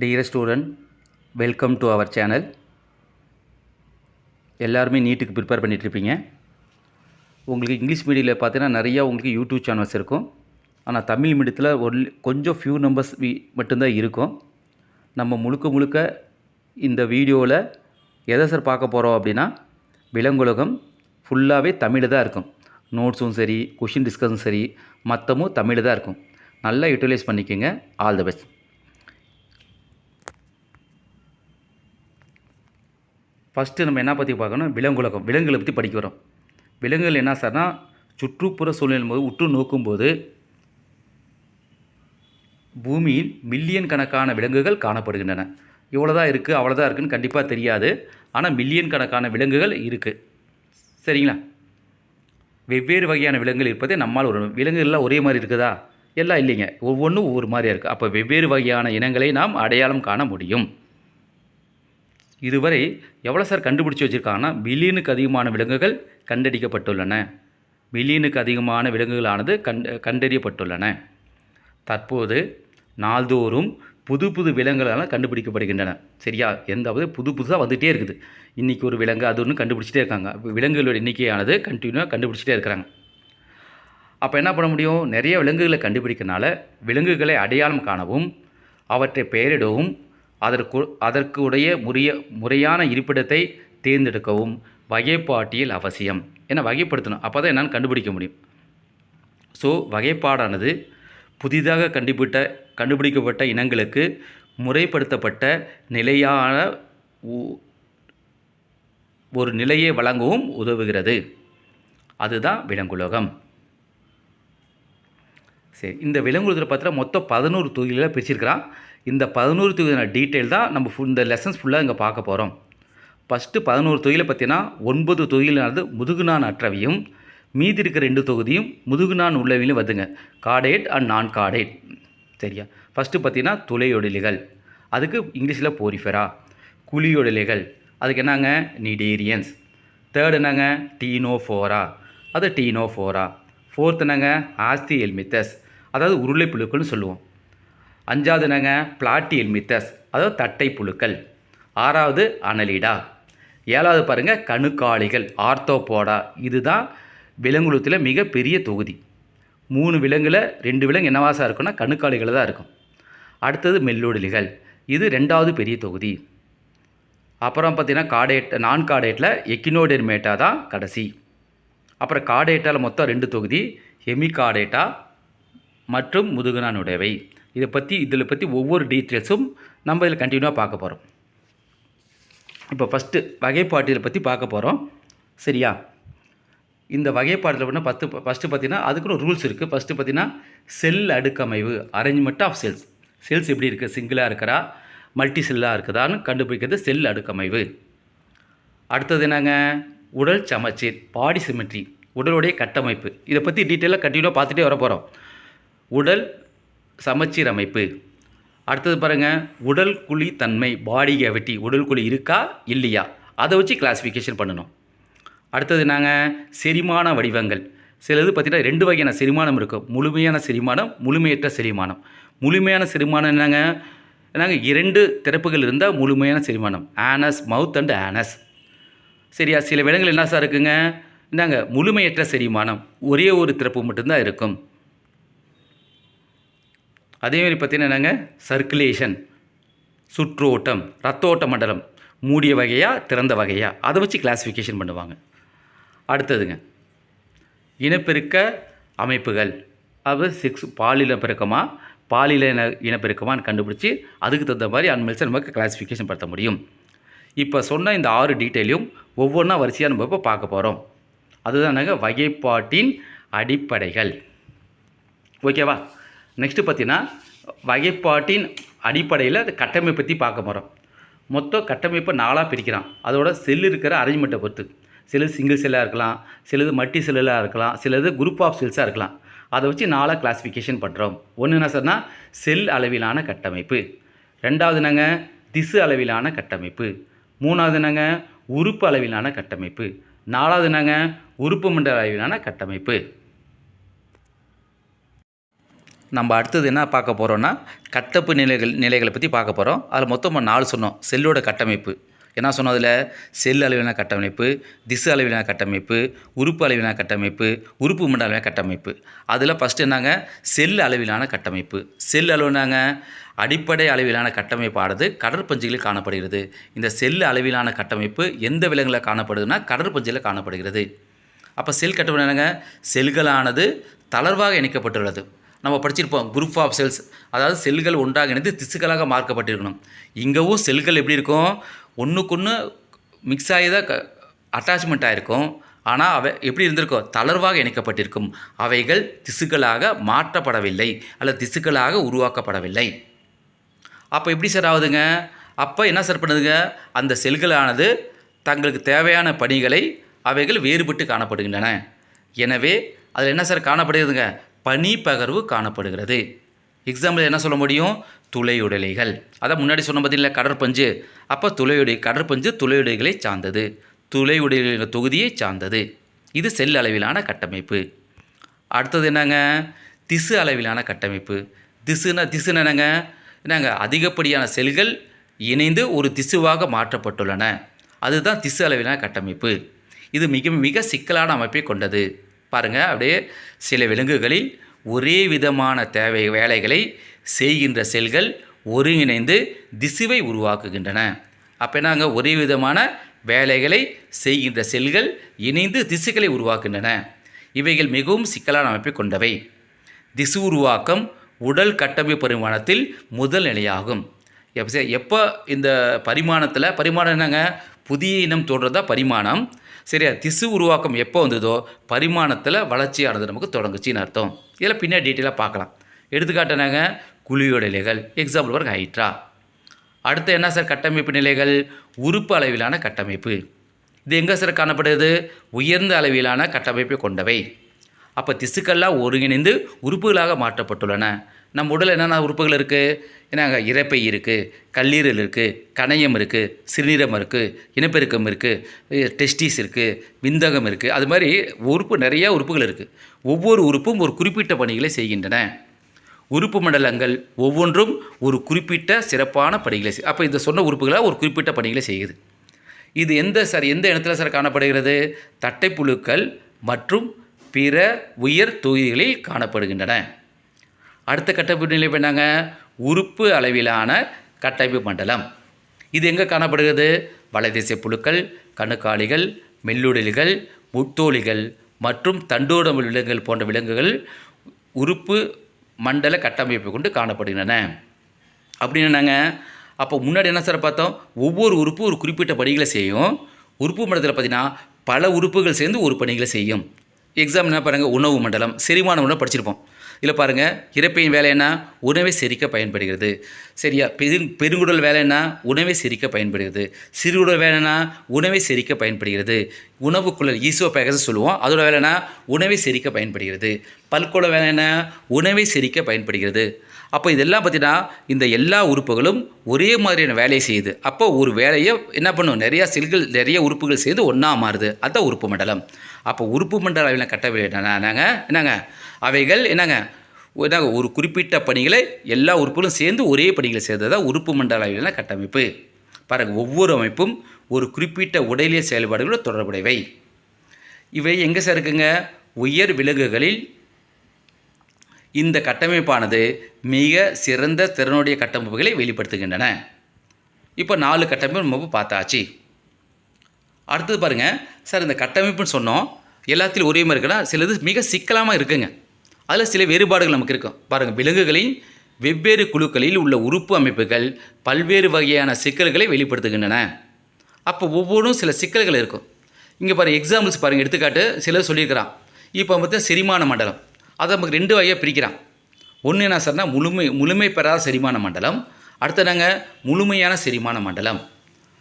Dear student welcome to our channel எல்லாருமே நீட்டுக்கு prepare பண்ணிகிட்ருப்பீங்க உங்களுக்கு இங்கிலீஷ் மீடியில் பார்த்தீங்கன்னா நிறையா உங்களுக்கு யூடியூப் சேனல்ஸ் இருக்கும். ஆனால் தமிழ் மீடியத்தில் ஒன்லி கொஞ்சம் ஃபியூ நம்பர்ஸ் மட்டும்தான் இருக்கும். நம்ம முழுக்க முழுக்க இந்த வீடியோவில் எதை சார் பார்க்க போகிறோம் அப்படின்னா விலங்குலகம் ஃபுல்லாகவே தமிழில் தான் இருக்கும். நோட்ஸும் சரி கொஷின் டிஸ்கஸும் சரி மற்றமும் தமிழில் தான் இருக்கும். நல்லா யூட்டிலைஸ் பண்ணிக்கோங்க. ஆல் த பெஸ்ட் ஃபஸ்ட்டு நம்ம என்ன பற்றி பார்க்கணும்? விலங்குலகம். விலங்குகளை பற்றி படிக்க வரோம். விலங்குகள் என்ன சார்னா சுற்றுப்புற சூழ்நிலை போது உற்று நோக்கும்போது பூமியில் மில்லியன் கணக்கான விலங்குகள் காணப்படுகின்றன. இவ்வளோதான் இருக்குது அவ்வளோதான் இருக்குதுன்னு கண்டிப்பாக தெரியாது. ஆனால் மில்லியன் கணக்கான விலங்குகள் இருக்குது சரிங்களா? வெவ்வேறு வகையான விலங்குகள் இருப்பதே நம்மால் ஒரு விலங்குகள்லாம் ஒரே மாதிரி இருக்குதா? எல்லாம் இல்லைங்க. ஒவ்வொன்றும் ஒவ்வொரு மாதிரியாக இருக்குது அப்போ வெவ்வேறு வகையான இனங்களை நாம் அடையாளம் காண முடியும். இதுவரை எவ்வளோ சார் கண்டுபிடிச்சி வச்சுருக்காங்கன்னா பில்லியனுக்கு அதிகமான விலங்குகள் கண்டடிக்கப்பட்டுள்ளன பில்லியனுக்கு அதிகமான விலங்குகளானது கண்டு கண்டறியப்பட்டுள்ளன. தற்போது நாள்தோறும் புது புது விலங்குகளால் கண்டுபிடிக்கப்படுகின்றன. சரியா? எந்தாவது புது புதுசாக வந்துகிட்டே இருக்குது. இன்றைக்கி ஒரு விலங்கு அது ஒன்று கண்டுபிடிச்சிட்டே இருக்காங்க. விலங்குகளோட எண்ணிக்கையானது கண்டினியூவாக கண்டுபிடிச்சிட்டே இருக்கிறாங்க. அப்போ என்ன பண்ண முடியும்? நிறைய விலங்குகளை கண்டுபிடிக்கனால விலங்குகளை அடையாளம் காணவும் அவற்றை பெயரிடவும் அதற்கு அதற்கு உடைய முறைய முறையான இருப்பிடத்தை தேர்ந்தெடுக்கவும் வகைப்பாட்டியல் அவசியம். ஏன்னா வகைப்படுத்தணும்? அப்போ தான் என்னால் கண்டுபிடிக்க முடியும். ஸோ வகைப்பாடானது புதிதாக கண்டுபிட்ட கண்டுபிடிக்கப்பட்ட இனங்களுக்கு முறைப்படுத்தப்பட்ட நிலையான உ- ஒரு நிலையை வழங்கவும் உதவுகிறது. அதுதான் விலங்குலகம். சரி இந்த விலங்குலகத்தில் பார்த்தா மொத்தம் பதினோரு தொகுதிகளை பிரிச்சிருக்கிறான். இந்த பதினோரு தொகுதியான டீட்டெயில் தான் நம்ம ஃபுல் இந்த லெசன்ஸ் ஃபுல்லாக இங்கே பார்க்க போகிறோம் ஃபஸ்ட்டு பதினோரு தொகுதியில் பார்த்தீங்கன்னா ஒன்பது தொகுதியிலானது முதுகுநான் அற்றவையும் மீதி இருக்கிற ரெண்டு தொகுதியும் முதுகுநான் உள்ளவையிலும் வருதுங்க. காடேட் அண்ட் நான் காடேட் சரியா? ஃபஸ்ட்டு பார்த்தீங்கன்னா துளையொடலிகள். அதுக்கு இங்கிலீஷில் போரிஃபெரா குழியொடலிகள். அதுக்கு என்னங்க? நிடேரியன்ஸ் தேர்ட் என்னங்க? டீனோஃபோரா அது டீனோஃபோரா ஃபோர்த் என்னங்க? ஆஸ்தி எல்மித்தஸ் அதாவது உருளை புழுக்கள்னு சொல்லுவோம். அஞ்சாவது என்னங்க? பிளாட்டி மித்தஸ் அதாவது தட்டை புழுக்கள். ஆறாவது அனலிடா. ஏழாவது பாருங்கள் கணுக்காளிகள் ஆர்த்தோபோடா. இதுதான் விலங்குலத்தில் மிகப்பெரிய தொகுதி. மூணு விலங்கில் ரெண்டு விலங்கு என்னவாசா இருக்குன்னா கணுக்காளிகள் தான் இருக்கும். அடுத்தது மெல்லோடலிகள். இது ரெண்டாவது பெரிய தொகுதி. அப்புறம் பார்த்திங்கன்னா காடேட் நான் காடேட்டில் எக்கினோடெர்மேட்டா தான் கடைசி. அப்புறம் காடேட்டாவில் மொத்தம் ரெண்டு தொகுதி ஹெமிகாடேட்டா மற்றும் முதுகுனானுடையவை இதை பற்றி இதில் பற்றி ஒவ்வொரு டீட்டெயில்ஸும் நம்ம இதில் கண்டினியூவாக பார்க்க போகிறோம் இப்போ ஃபஸ்ட்டு வகைப்பாட்டியலை பற்றி பார்க்க போகிறோம் சரியா? இந்த வகைப்பாட்டில் பண்ண பத்து ஃபஸ்ட்டு பார்த்தீங்கன்னா அதுக்குன்னு ரூல்ஸ் இருக்குது ஃபஸ்ட்டு பார்த்தீங்கன்னா செல் அடுக்கமைவு அரேஞ்ச்மெண்ட் ஆஃப் செல்ஸ் செல்ஸ் எப்படி இருக்குது சிங்கிளாக இருக்கிறா மல்டி செல்லாக இருக்குதான்னு கண்டுபிடிக்கிறது செல் அடுக்கமைவு. அடுத்தது என்னங்க? உடல் சமச்சீர் பாடி சிமெட்ரி உடலுடைய கட்டமைப்பு. இதை பற்றி டீட்டெயிலாக கண்டினியூவாக பார்த்துட்டே வர போகிறோம் உடல் சமச்சீர் அமைப்பு அடுத்தது பாருங்கள் உடல் குழி தன்மை பாடி கேவிட்டி உடல் குழி இருக்கா இல்லையா? அதை வச்சு கிளாஸிஃபிகேஷன் பண்ணணும். அடுத்தது நாங்கள் செரிமான வடிவங்கள். சிலது பார்த்தீங்கன்னா ரெண்டு வகையான செரிமானம் இருக்கும் முழுமையான செரிமானம் முழுமையற்ற செரிமானம். முழுமையான செரிமானம் என்னங்க? நாங்கள் இரண்டு திறப்புகள் இருந்தால் முழுமையான செரிமானம். ஆனஸ் மவுத் அண்ட் ஆனஸ் சரியா? சில விடங்கள் என்ன சார் இருக்குங்க? என்னங்க? முழுமையற்ற செரிமானம். ஒரே ஒரு திறப்பு மட்டும்தான் இருக்கும். அதேமாதிரி பார்த்தீங்கன்னா என்னங்க? சர்க்குலேஷன் சுற்றோட்டம் ரத்த ஓட்ட மண்டலம் மூடிய வகையாக திறந்த வகையாக அதை வச்சு கிளாஸிஃபிகேஷன் பண்ணுவாங்க. அடுத்ததுங்க இனப்பெருக்க அமைப்புகள். அது செக்ஸ் பாலின பெருக்கமாக பாலியல இன இனப்பெருக்கமான்னு கண்டுபிடிச்சி அதுக்கு தகுந்த மாதிரி அனிமல்ஸை நமக்கு கிளாஸிஃபிகேஷன் படுத்த முடியும். இப்போ சொன்ன இந்த ஆறு டீட்டெயிலையும் ஒவ்வொன்றா வரிசையாக நம்ம இப்போ பார்க்க போகிறோம் அதுதானங்க வகைப்பாட்டின் அடிப்படைகள். ஓகேவா? நெக்ஸ்ட்டு பார்த்தீங்கன்னா வகைப்பாட்டின் அடிப்படையில் அது கட்டமைப்பை பற்றி பார்க்க போகிறோம் மொத்தம் கட்டமைப்பை நாலாக பிரிக்கிறான். அதோட செல் இருக்கிற அரேஞ்ச்மெண்ட்டை பொறுத்து. சிலது சிங்கிள் செல்லாக இருக்கலாம் சிலது மல்டி செல்லாக இருக்கலாம் சிலது குரூப் ஆஃப் செல்ஸாக இருக்கலாம். அதை வச்சு நாலாக கிளாஸிஃபிகேஷன் பண்ணுறோம் ஒன்று என்ன சொன்னால் செல் அளவிலான கட்டமைப்பு. ரெண்டாவது என்னங்க திசு அளவிலான கட்டமைப்பு. மூணாவது என்னங்க உறுப்பு அளவிலான கட்டமைப்பு. நாலாவது என்னங்க உறுப்பு மண்டல அளவிலான கட்டமைப்பு. நம்ம அடுத்தது என்ன பார்க்க போகிறோன்னா கட்டப்பு நிலைகள் நிலைகளை பற்றி பார்க்க போகிறோம் அதில் மொத்தமாக நாலு சொன்னோம். செல்லோட கட்டமைப்பு. என்ன சொன்னோம் அதில்? செல் அளவிலான கட்டமைப்பு திசு அளவிலான கட்டமைப்பு உறுப்பு அளவிலான கட்டமைப்பு உறுப்பு மண்ட அளவிலான கட்டமைப்பு. அதில் ஃபஸ்ட்டு என்னங்க? செல் அளவிலான கட்டமைப்பு. செல் அளவுனாங்க? அடிப்படை அளவிலான கட்டமைப்பானது கடற்பஞ்சுகளில் காணப்படுகிறது. இந்த செல் அளவிலான கட்டமைப்பு எந்த விலங்குகளில் காணப்படுதுன்னா கடற்பஞ்சியில் காணப்படுகிறது. அப்போ செல் கட்டமைப்பு என்னங்க? செல்களானது தளர்வாக இணைக்கப்பட்டுள்ளது. நம்ம படிச்சிருப்போம் குரூப் ஆஃப் செல்ஸ் அதாவது செல்கள் ஒன்றாக இணைந்து திசுக்களாக மார்க்கப்பட்டிருக்கணும். இங்கேவும் செல்கள் எப்படி இருக்கும்? ஒன்றுக்கொன்று மிக்ஸ் ஆகி தான் க அட்டாச்மெண்ட் ஆகிருக்கும் ஆனால் அவை எப்படி இருந்திருக்கோ தளர்வாக இணைக்கப்பட்டிருக்கும். அவைகள் திசுக்களாக மாற்றப்படவில்லை அல்லது திசுக்களாக உருவாக்கப்படவில்லை. அப்போ எப்படி சார் ஆகுதுங்க? அப்போ என்ன சார் பண்ணுதுங்க? அந்த செல்களானது தங்களுக்கு தேவையான பணிகளை அவைகள் வேறுபட்டு காணப்படுகின்றன. எனவே அதில் என்ன சார் காணப்படுகிறதுங்க? பனி பகர்வு காணப்படுகிறது. எக்ஸாம்பிள் என்ன சொல்ல முடியும்? துளையுடலைகள் அதான் முன்னாடி சொன்ன பார்த்தீங்களா கடற்பஞ்சு அப்போ துளையுடை கடற்பஞ்சு துளையுடைகளை சார்ந்தது. துளையுடைகளின் தொகுதியை சார்ந்தது. இது செல் அளவிலான கட்டமைப்பு. அடுத்தது என்னங்க? திசு அளவிலான கட்டமைப்பு. திசுனா திசுன்னு என்னங்க? என்னங்க? அதிகப்படியான செல்கள் இணைந்து ஒரு திசுவாக மாற்றப்பட்டுள்ளன. அதுதான் திசு அளவிலான கட்டமைப்பு. இது மிக மிக சிக்கலான அமைப்பை கொண்டது. பாருங்கள் அப்படியே சில விலங்குகளில் ஒரே விதமான தேவை வேலைகளை செய்கின்ற செல்கள் ஒருங்கிணைந்து திசுவை உருவாக்குகின்றன. அப்போ நாங்கள் ஒரே விதமான வேலைகளை செய்கின்ற செல்கள் இணைந்து திசுக்களை உருவாக்குகின்றன. இவைகள் மிகவும் சிக்கலான அமைப்பை கொண்டவை. திசு உருவாக்கம் உடல் கட்டமைப்பு பரிமாணத்தில் முதல் நிலையாகும். எப்போ எப்போ இந்த பரிமாணத்தில் பரிமாணம் என்னங்க? புதிய இனம் தோன்றதா பரிமாணம்? சரியா? திசு உருவாக்கம் எப்போ வந்ததோ பரிமாணத்தில் வளர்ச்சியானது நமக்கு தொடங்குச்சின்னு அர்த்தம். இதில் பின்னாடி டீட்டெயிலாக பார்க்கலாம். எடுத்துக்காட்டினாங்க குழியோட இலைகள். எக்ஸாம்பிள் பாருங்க ஹைட்ரா அடுத்து என்ன சார்? கட்டமைப்பு நிலைகள். உறுப்பு அளவிலான கட்டமைப்பு. இது எங்கே சார் காணப்படுது? உயர்ந்த அளவிலான கட்டமைப்பை கொண்டவை. அப்போ திசுக்கள்லாம் ஒருங்கிணைந்து உறுப்புகளாக மாற்றப்பட்டுள்ளன. நம்ம உடலில் என்னென்ன உறுப்புகள் இருக்குது என்னங்க? இறப்பை இருக்குது கல்லீரல் இருக்குது கணையம் இருக்குது சிறுநீரம் இருக்குது இனப்பெருக்கம் இருக்குது டெஸ்டிஸ் இருக்குது விந்தகம் இருக்குது அது மாதிரி உறுப்பு நிறையா உறுப்புகள் இருக்குது ஒவ்வொரு உறுப்பும் ஒரு குறிப்பிட்ட பணிகளை செய்கின்றன. உறுப்பு மண்டலங்கள் ஒவ்வொன்றும் ஒரு குறிப்பிட்ட சிறப்பான பணிகளை செய் அப்போ இந்த சொன்ன உறுப்புகளாக ஒரு குறிப்பிட்ட பணிகளை செய்யுது. இது எந்த சார் எந்த இடத்துல சார் காணப்படுகிறது? தட்டைப்புழுக்கள் மற்றும் பிற உயர் தொகுதிகளில் காணப்படுகின்றன. அடுத்த கட்டமைப்பு நிலை பண்ணாங்க உறுப்பு அளவிலான கட்டமைப்பு மண்டலம். இது எங்கே காணப்படுகிறது? வலைதிசை புழுக்கள் கணுக்காளிகள் மெல்லுடலிகள் முத்தோலிகள் மற்றும் தண்டோட விலங்குகள் போன்ற விலங்குகள் உறுப்பு மண்டல கட்டமைப்பை கொண்டு காணப்படுகின்றன. அப்படின்னாங்க அப்போ முன்னாடி என்ன சார் பார்த்தோம்? ஒவ்வொரு உறுப்பு ஒரு குறிப்பிட்ட பணிகளை செய்யும். உறுப்பு மண்டலத்தில் பார்த்தீங்கன்னா பல உறுப்புகள் சேர்ந்து ஒரு பணிகளை செய்யும். எக்ஸாம் என்ன பாருங்கள் உணவு மண்டலம் செரிமான உணவு படிச்சிருப்போம். இதில் பாருங்கள் இறப்பையின் வேலை என்ன? உணவை செரிக்க பயன்படுகிறது. சரியா? பெரு பெருங்குடல் வேலை என்ன? உணவை செரிக்க பயன்படுகிறது. சிறுகுடல் வேலைன்னா உணவை செரிக்க பயன்படுகிறது. உணவுக்குள்ளல் ஈசோ பேகஸ் சொல்லுவோம். அதோட வேலைன்னா உணவை செரிக்க பயன்படுகிறது. பல்குட வேலை என்ன? உணவை செரிக்க பயன்படுகிறது. அப்போ இதெல்லாம் பார்த்தீங்கன்னா இந்த எல்லா உறுப்புகளும் ஒரே மாதிரியான வேலையை செய்யுது. அப்போ ஒரு வேலையை என்ன பண்ணும்? நிறையா செல்கள் நிறைய உறுப்புகள் சேர்ந்து ஒன்றா மாறுது. அதுதான் உறுப்பு மண்டலம். அப்போ உறுப்பு மண்டல அளவிலான கட்டவில்லை என்னங்க? என்னங்க? அவைகள் என்னங்க? என்னங்க ஒரு குறிப்பிட்ட பணிகளை எல்லா உறுப்புகளும் சேர்ந்து ஒரே பணிகளை சேர்ந்தது தான் உறுப்பு மண்டல அளவிலான கட்டமைப்பு. பாருங்கள் ஒவ்வொரு அமைப்பும் ஒரு குறிப்பிட்ட உடலிய செயல்பாடுகளோடு தொடர்புடையவை. இவை எங்கே சார் இருக்குங்க? உயர் விலங்குகளில் இந்த கட்டமைப்பானது மிக சிறந்த திறனுடைய கட்டமைப்புகளை வெளிப்படுத்துகின்றன. இப்போ நாலு கட்டமைப்பு நம்ம பார்த்தாச்சு. அடுத்தது பாருங்கள் சார் இந்த கட்டமைப்புன்னு சொன்னோம். எல்லாத்திலும் ஒரே மாதிரி இருக்குன்னா சிலது மிக சிக்கலாமல் இருக்குங்க. அதில் சில வேறுபாடுகள் நமக்கு இருக்கும். பாருங்கள் விலங்குகளின் வெவ்வேறு குழுக்களில் உள்ள உறுப்பு அமைப்புகள் பல்வேறு வகையான சிக்கல்களை வெளிப்படுத்துகின்றன. அப்போ ஒவ்வொன்றும் சில சிக்கல்கள் இருக்கும். இங்கே பாருங்கள் எக்ஸாம்பிள்ஸ் பாருங்கள் எடுத்துக்காட்டு சிலர் சொல்லியிருக்கிறான். இப்போ பார்த்தா செரிமான மண்டலம். அதை நமக்கு ரெண்டு வகையாக பிரிக்கிறான். ஒன்று என்ன சார்னா முழுமை முழுமை பெறாத செரிமான மண்டலம். அடுத்த நாங்கள் முழுமையான செரிமான மண்டலம்.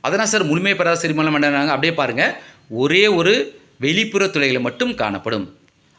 அதனால் சார்? முழுமை பெறாத செரிமான மண்டலம் அப்படியே பாருங்கள் ஒரே ஒரு வெளிப்புற துளைகளை மட்டும் காணப்படும்.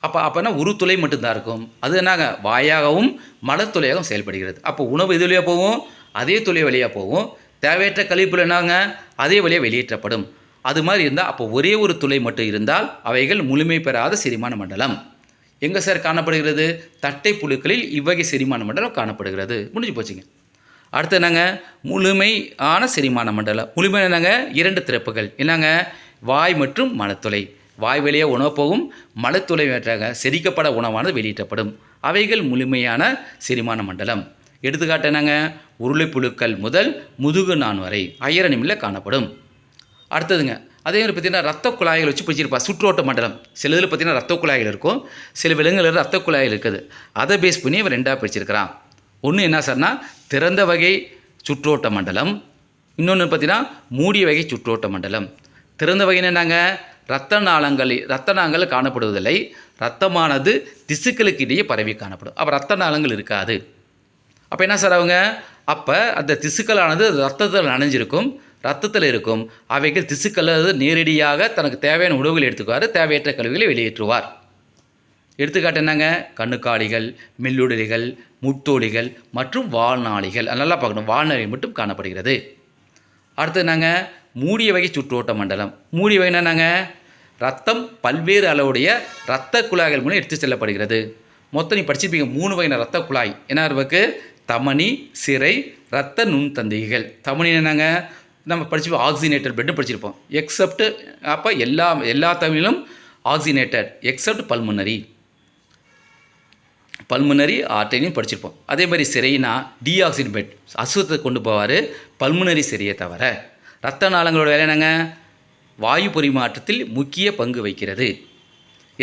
அப்போ அப்போனா உருத்துளை துளை மட்டும்தான் இருக்கும். அது என்னங்க? வாயாகவும் மலத்துளையாகவும் செயல்படுகிறது. அப்போ உணவு எது வழியாக போகும்? அதே துளை வழியாக போகும். தேவையற்ற கழிப்புல என்னங்க? அதே வழியாக வெளியேற்றப்படும். அது மாதிரி இருந்தால் அப்போ ஒரே ஒரு துளை மட்டும் இருந்தால் அவைகள் முழுமை பெறாத செரிமான மண்டலம். எங்கே சார் காணப்படுகிறது? தட்டை புழுக்களில் இவ்வகை செரிமான மண்டலம் காணப்படுகிறது. முடிஞ்சு போச்சுங்க. அடுத்து என்னங்க? முழுமையான செரிமான மண்டலம். முழுமை என்னங்க? இரண்டு திறப்புகள். என்னங்க? வாய் மற்றும் மலத்துளை வாய் வழியே உணவு போகும் மலத்துளை வேற்றாக செரிக்கப்பட உணவானது வெளியிட்டப்படும். அவைகள் முழுமையான செரிமான மண்டலம். எடுத்துக்காட்டு என்னங்க? உருளைப்புழுக்கள் முதல் முதுகு நான் வரை அயரணிமில் காணப்படும். அடுத்ததுங்க அதே மாதிரி பார்த்தீங்கன்னா ரத்த குழாய்கள் வச்சு பிடிச்சிருப்பா சுற்றோட்ட மண்டலம். சில இதில் பார்த்தீங்கன்னா ரத்த குழாய்கள் இருக்கும் சில விலங்குகளில் ரத்த குழாய்கள் இருக்குது. அதை பேஸ் பண்ணி இவன் ரெண்டாக பிடிச்சிருக்கிறான். ஒன்று என்ன சார்னா திறந்த வகை சுற்றோட்ட மண்டலம். இன்னொன்று பார்த்திங்கன்னா மூடிய வகை சுற்றோட்ட மண்டலம். திறந்த வகைன்னு என்னங்க? ரத்த நாளங்களில் ரத்த நாங்கள் காணப்படுவதில்லை. ரத்தமானது திசுக்களுக்கு இடையே பரவி காணப்படும். அப்போ ரத்த நாளங்கள் இருக்காது. அப்போ என்ன சார் அவங்க அப்போ அந்த திசுக்களானது ரத்தத்தில் நனைஞ்சிருக்கும் ரத்தத்தில் இருக்கும். அவைகள் திசுக்கள் அது நேரடியாக தனக்கு தேவையான உணவுகள் எடுத்துக்குவார் தேவையற்ற கழிவுகளை வெளியேற்றுவார். எடுத்துக்காட்டு என்னங்க? கண்ணுக்காலிகள் மெல்லுடலிகள் முட்டோலிகள் மற்றும் வாழ்நாளிகள் அது நல்லா பார்க்கணும். வாழ்நாளி மட்டும் காணப்படுகிறது. அடுத்து என்னங்க? மூடிய வகை சுற்றோட்ட மண்டலம். மூடிய வகை என்னென்னாங்க ரத்தம் பல்வேறு அளவுடைய இரத்த குழாய்கள் மூலம் எடுத்து செல்லப்படுகிறது. மொத்தம் நீ படிச்சிருப்பீங்க மூணு வகையான ரத்த குழாய். என்ன இருக்கு தமனி சிறை இரத்த நுண்தந்திகள் தமனி என்னங்க? நம்ம படிச்சிருப்போம் ஆக்சினேட்டட் பெட்னு படிச்சிருப்போம். எக்ஸப்ட் அப்போ எல்லா எல்லா தமிழும் ஆக்சினேட்டட் எக்ஸப்ட் பல்முனரி பல்முனரி ஆர்டரியும் படிச்சிருப்போம். அதே மாதிரி சிறைனா டீஆக்சின் பெட் அசுத்தத்தை கொண்டு போவார் பல்முனரி சிறையை தவிர. ரத்த நாளங்களோட வேலை என்னங்க? வாயு பரிமாற்றத்தில் முக்கிய பங்கு வகிக்கிறது.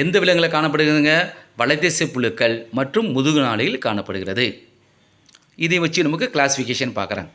எந்த விலங்குகளில் காணப்படுகிறதுங்க? வலைதேச புழுக்கள் மற்றும் முதுகு நாளையில் காணப்படுகிறது. இதை வச்சு நமக்கு கிளாஸிஃபிகேஷன் பார்க்குறேன்